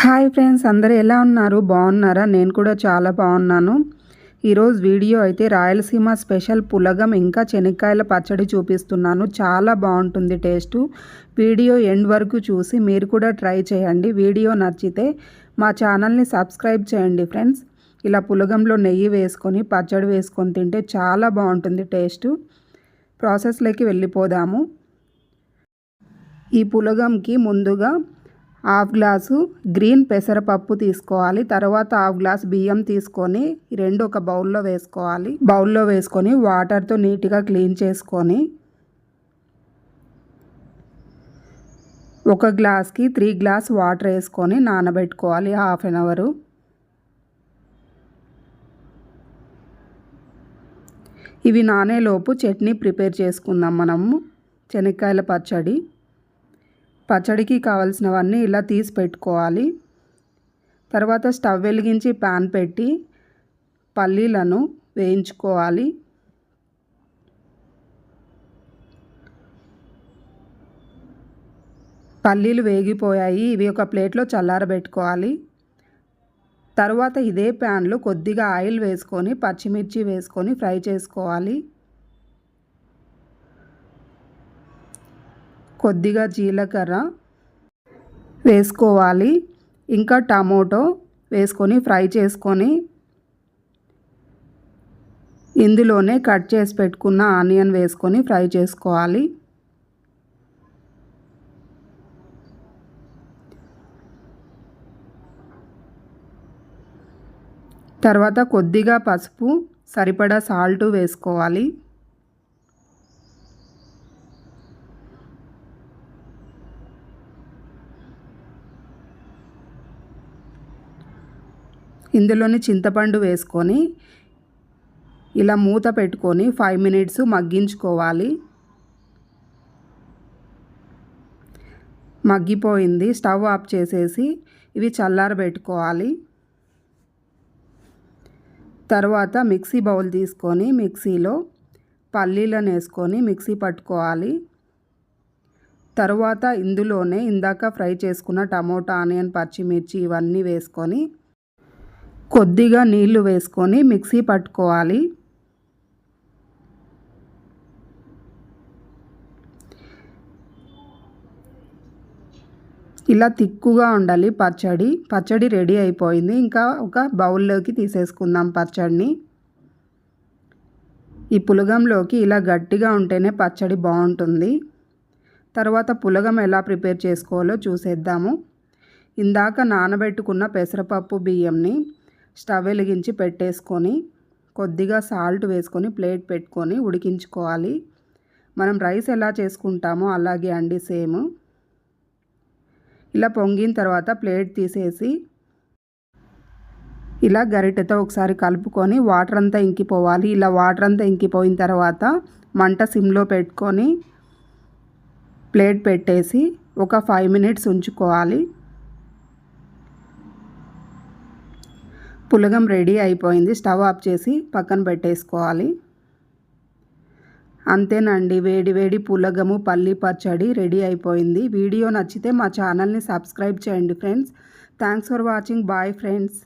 Hi friends అందరు ఎలా ఉన్నారు? బాగున్నారా? నేను కూడా చాలా బాగున్నాను. ఈరోజు వీడియో అయితే రాయలసీమ స్పెషల్ పులగం ఇంకా శనక్కాయల పచ్చడి చూపిస్తున్నాను. చాలా బాగుంటుంది టేస్ట్. వీడియో ఎండ్ వరకు చూసి మీరు కూడా ట్రై చేయండి. వీడియో నచ్చితే మా ఛానల్ని సబ్స్క్రైబ్ చేయండి ఫ్రెండ్స్. ఇలా పులగంలో నెయ్యి వేసుకొని పచ్చడి వేసుకొని తింటే చాలా బాగుంటుంది టేస్ట్. ప్రాసెస్లోకి వెళ్ళిపోదాము. ఈ పులగంకి ముందుగా హాఫ్ గ్లాసు గ్రీన్ పెసరపప్పు తీసుకోవాలి. తర్వాత హాఫ్ గ్లాస్ బియ్యం తీసుకొని రెండు ఒక బౌల్లో వేసుకోవాలి. బౌల్లో వేసుకొని వాటర్తో నీట్గా క్లీన్ చేసుకొని ఒక గ్లాస్కి త్రీ గ్లాస్ వాటర్ వేసుకొని నానబెట్టుకోవాలి హాఫ్ అన్ అవరు. ఇవి నానేలోపు చట్నీ ప్రిపేర్ చేసుకుందాం మనము. శనక్కాయల పచ్చడి. పచ్చడికి కావలసినవన్నీ ఇలా తీసి పెట్టుకోవాలి. తర్వాత స్టవ్ వెలిగించి ప్యాన్ పెట్టి పల్లీలను వేయించుకోవాలి. పల్లీలు వేగిపోయాయి. ఇవి ఒక ప్లేట్లో చల్లారబెట్టుకోవాలి. తర్వాత ఇదే ప్యాన్లో కొద్దిగా ఆయిల్ వేసుకొని పచ్చిమిర్చి వేసుకొని ఫ్రై చేసుకోవాలి. కొద్దిగా జీలకర్ర వేసుకోవాలి. ఇంకా టమోటో వేసుకొని ఫ్రై చేసుకొని ఇందులోనే కట్ చేసి పెట్టుకున్న ఆనియన్ వేసుకొని ఫ్రై చేసుకోవాలి. తర్వాత కొద్దిగా పసుపు సరిపడా సాల్ట్ వేసుకోవాలి. ఇందులోని చింతపండు వేసుకొని ఇలా మూత పెట్టుకొని ఫైవ్ మినిట్స్ మగ్గించుకోవాలి. మగ్గిపోయింది. స్టవ్ ఆఫ్ చేసేసి ఇవి చల్లారబెట్టుకోవాలి. తర్వాత మిక్సీ బౌల్ తీసుకొని మిక్సీలో పల్లీలను వేసుకొని మిక్సీ పట్టుకోవాలి. తర్వాత ఇందులోనే ఇందాక ఫ్రై చేసుకున్న టమోటా ఆనియన్ పచ్చిమిర్చి ఇవన్నీ వేసుకొని కొద్దిగా నీళ్ళు వేసుకొని మిక్సీ పట్టుకోవాలి. ఇలా తిక్కుగా ఉండాలి పచ్చడి. పచ్చడి రెడీ అయిపోయింది. ఇంకా ఒక బౌల్లోకి తీసేసుకుందాం పచ్చడిని. ఈ పులగంలోకి ఇలా గట్టిగా ఉంటేనే పచ్చడి బాగుంటుంది. తర్వాత పులగం ఎలా ప్రిపేర్ చేసుకోవాలో చూసేద్దాము. ఇందాక నానబెట్టుకున్న పెసరపప్పు బియ్యంని స్టవ్ వెలిగించి పెట్టేసుకొని కొద్దిగా సాల్ట్ వేసుకొని ప్లేట్ పెట్టుకొని ఉడికించుకోవాలి. మనం రైస్ ఎలా చేసుకుంటామో అలాగే అండి సేమ్. ఇలా పొంగిన తర్వాత ప్లేట్ తీసేసి ఇలా గరిటెతో ఒకసారి కలుపుకొని వాటర్ అంతా ఇంకిపోవాలి. ఇలా వాటర్ అంతా ఇంకిపోయిన తర్వాత మంట సిమ్లో పెట్టుకొని ప్లేట్ పెట్టేసి ఒక ఫైవ్ మినిట్స్ ఉంచుకోవాలి. పులగం రెడీ అయిపోయింది. స్టవ్ ఆఫ్ చేసి పక్కన పెట్టేసుకోవాలి. అంతేనండి వేడి వేడి పులగము పల్లి పచ్చడి రెడీ అయిపోయింది. వీడియో నచ్చితే మా ఛానల్ని సబ్స్క్రైబ్ చేయండి friends. Thanks for watching. Bye friends.